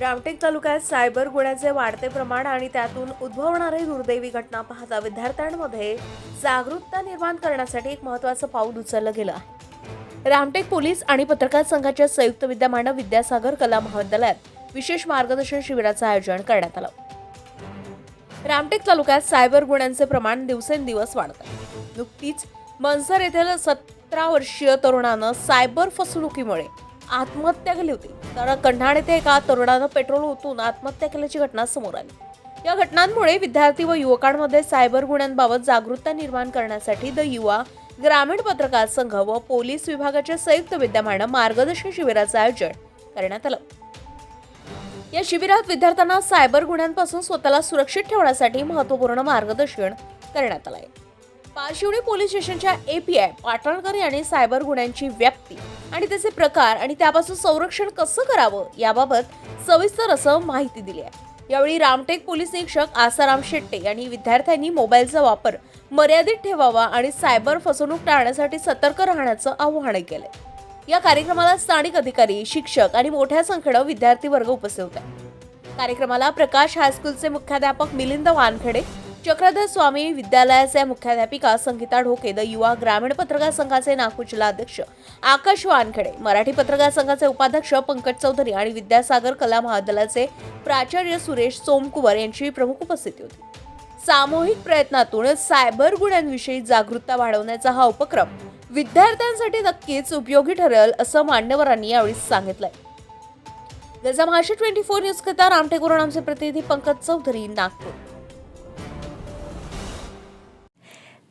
रामटेक तालुक्यात सायबर गुन्ह्याचे वाढते प्रमाण आणि त्यातून उद्भवणारे दुर्दैवी घटना पाहता विद्यार्थ्यांमध्ये जागरूकता निर्माण करण्यासाठी एक महत्त्वाचं पाऊल उचललं गेलं आहे. रामटेक पोलीस आणि पत्रकार संघाच्या संयुक्त विद्यमानं विद्यासागर कला महाविद्यालयात विशेष मार्गदर्शन शिबिराचं आयोजन करण्यात आलं. रामटेक तालुक्यात सायबर गुन्ह्यांचे प्रमाण दिवसेंदिवस वाढत आहे. नुकतीच मनसर येथील सतरा वर्षीय तरुणानं सायबर फसवणुकीमुळे आत्महत्या केली होती. तर कन्हाड येथे एका तरुणानं पेट्रोल ओतून आत्महत्या केल्याची घटना समोर आली. या घटनांमुळे विद्यार्थी व युवकांमध्ये सायबर गुन्ह्यांबाबत जागरूकता निर्माण करण्यासाठी द युवा ग्रामीण पत्रकार संघ व पोलीस विभागाच्या संयुक्त विद्यमानं मार्गदर्शन शिबिराचं आयोजन करण्यात आलं. या शिबिरात विद्यार्थ्यांना सायबर गुन्ह्यांपासून स्वतःला सुरक्षित ठेवण्यासाठी महत्त्वपूर्ण मार्गदर्शन करण्यात आलं आहे पारशिवणी पोलीस स्टेशनच्या एपीआय पाटणकर यांनी सायबर गुन्ह्यांची व्याप्ती आणि त्याचे प्रकार आणि त्यापासून संरक्षण कसं करावं याबाबत सविस्तर असं माहिती दिली आहे. यावेळी रामटेक पोलीस निरीक्षक आसाराम शेट्टे यांनी विद्यार्थ्यांनी मोबाईलचा वापर मर्यादित ठेवावा आणि सायबर फसवणूक टाळण्यासाठी सतर्क राहण्याचं आवाहन केलंय. या कार्यक्रमाला स्थानिक अधिकारी शिक्षक आणि मोठ्या संख्येनं विद्यार्थी वर्ग उपस्थित होते. कार्यक्रमाला प्रकाश हायस्कूलचे मुख्याध्यापक मिलिंद वानखेडे चक्रधर स्वामी विद्यालयाच्या मुख्याध्यापिका संगीता ढोके द युवा ग्रामीण पत्रकार संघाचे नागपूर जिल्हाध्यक्ष आकाश वानखडे मराठी पत्रकार संघाचे उपाध्यक्ष पंकज चौधरी आणि विद्यासागर कला महाविद्यालयाचे प्राचार्य सुरेश सोमकुवर यांची प्रमुख उपस्थिती होती. सामूहिक प्रयत्नातून सायबर गुन्ह्यांविषयी जागरूकता वाढवण्याचा हा उपक्रम विद्यार्थ्यांसाठी नक्कीच उपयोगी ठरेल असं मान्यवरांनी यावेळी सांगितलंय. गजा महाराष्ट्र ट्वेंटी फोर न्यूज करता रामटेकवरून आमचे प्रतिनिधी पंकज चौधरी नागपूर.